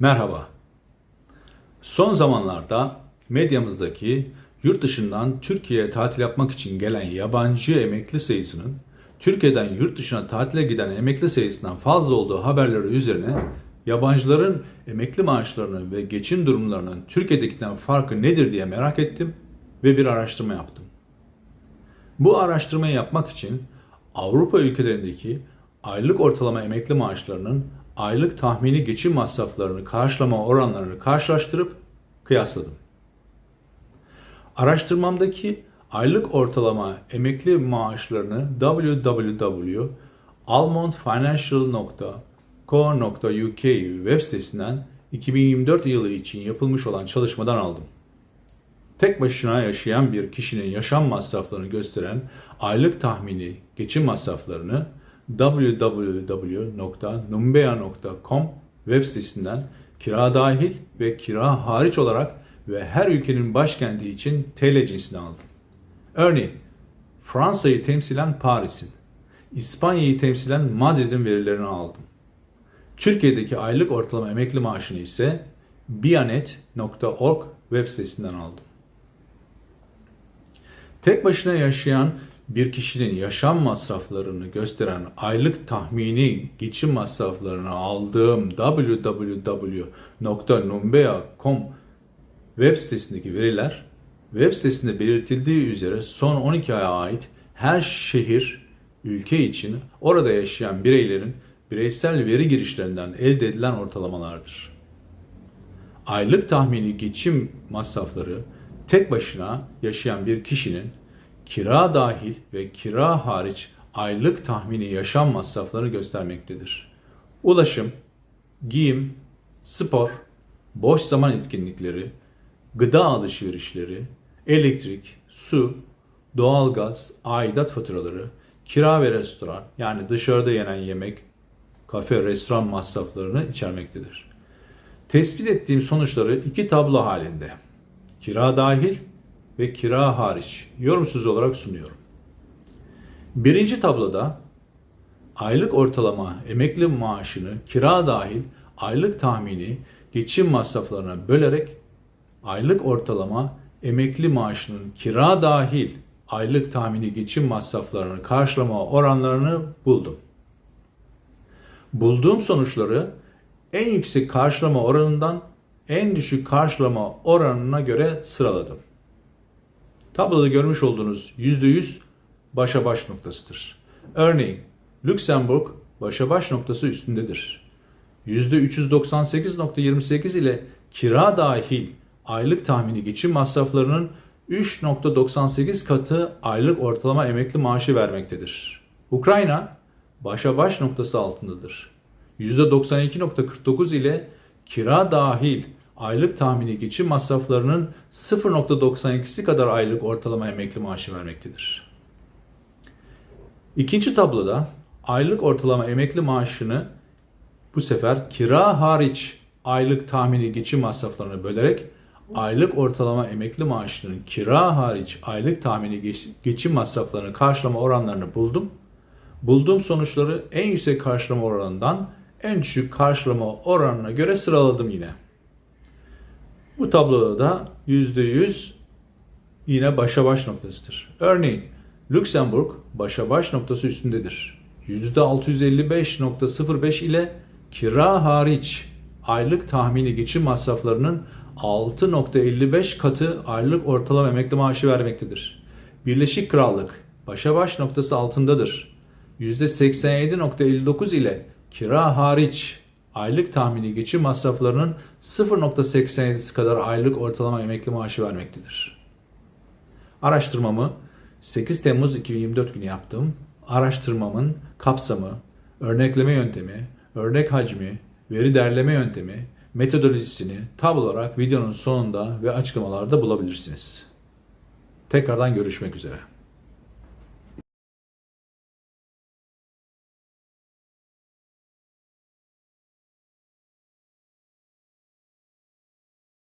Merhaba. Son zamanlarda medyamızdaki yurt dışından Türkiye'ye tatil yapmak için gelen yabancı emekli sayısının Türkiye'den yurt dışına tatile giden emekli sayısından fazla olduğu haberleri üzerine yabancıların emekli maaşlarının ve geçim durumlarının Türkiye'dekinden farkı nedir diye merak ettim ve bir araştırma yaptım. Bu araştırmayı yapmak için Avrupa ülkelerindeki aylık ortalama emekli maaşlarının aylık tahmini geçim masraflarını karşılama oranlarını karşılaştırıp kıyasladım. Araştırmamdaki aylık ortalama emekli maaşlarını www.almondfinancial.co.uk web sitesinden 2024 yılı için yapılmış olan çalışmadan aldım. Tek başına yaşayan bir kişinin yaşam masraflarını gösteren aylık tahmini geçim masraflarını www.numbea.com web sitesinden kira dahil ve kira hariç olarak ve her ülkenin başkenti için TL cinsini aldım. Örneğin Fransa'yı temsilen Paris'in, İspanya'yı temsilen Madrid'in verilerini aldım. Türkiye'deki aylık ortalama emekli maaşını ise bianet.org web sitesinden aldım. Tek başına yaşayan bir kişinin yaşam masraflarını gösteren aylık tahmini geçim masraflarını aldığım www.numbea.com web sitesindeki veriler web sitesinde belirtildiği üzere son 12 aya ait her şehir, ülke için orada yaşayan bireylerin bireysel veri girişlerinden elde edilen ortalamalardır. Aylık tahmini geçim masrafları tek başına yaşayan bir kişinin kira dahil ve kira hariç aylık tahmini yaşam masraflarını göstermektedir. Ulaşım, giyim, spor, boş zaman etkinlikleri, gıda alışverişleri, elektrik, su, doğalgaz, aidat faturaları, kira ve restoran yani dışarıda yenen yemek, kafe, restoran masraflarını içermektedir. Tespit ettiğim sonuçları iki tablo halinde, kira dahil ve kira hariç yorumsuz olarak sunuyorum. Birinci tabloda aylık ortalama emekli maaşını kira dahil aylık tahmini geçim masraflarına bölerek aylık ortalama emekli maaşının kira dahil aylık tahmini geçim masraflarını karşılama oranlarını buldum. Bulduğum sonuçları en yüksek karşılama oranından en düşük karşılama oranına göre sıraladım. Tabloda görmüş olduğunuz %100 başa baş noktasıdır. Örneğin Lüksemburg başa baş noktası üstündedir. %398.28 ile kira dahil aylık tahmini geçim masraflarının 3.98 katı aylık ortalama emekli maaşı vermektedir. Ukrayna başa baş noktası altındadır. %92.49 ile kira dahil aylık tahmini geçim masraflarının 0.92'si kadar aylık ortalama emekli maaşı vermektedir. İkinci tabloda aylık ortalama emekli maaşını bu sefer kira hariç aylık tahmini geçim masraflarını bölerek aylık ortalama emekli maaşının kira hariç aylık tahmini geçim masraflarını karşılama oranlarını buldum. Bulduğum sonuçları en yüksek karşılama oranından en düşük karşılama oranına göre sıraladım yine. Bu tabloda da %100 yine başa baş noktasıdır. Örneğin Lüksemburg başa baş noktası üstündedir. %655.05 ile kira hariç aylık tahmini geçim masraflarının 6.55 katı aylık ortalama emekli maaşı vermektedir. Birleşik Krallık başa baş noktası altındadır. %87.59 ile kira hariç aylık tahmini geçim masraflarının 0.87'si kadar aylık ortalama emekli maaşı vermektedir. Araştırmamı 8 Temmuz 2024 günü yaptım. Araştırmamın kapsamı, örnekleme yöntemi, örnek hacmi, veri derleme yöntemi, metodolojisini tab olarak videonun sonunda ve açıklamalarda bulabilirsiniz. Tekrardan görüşmek üzere.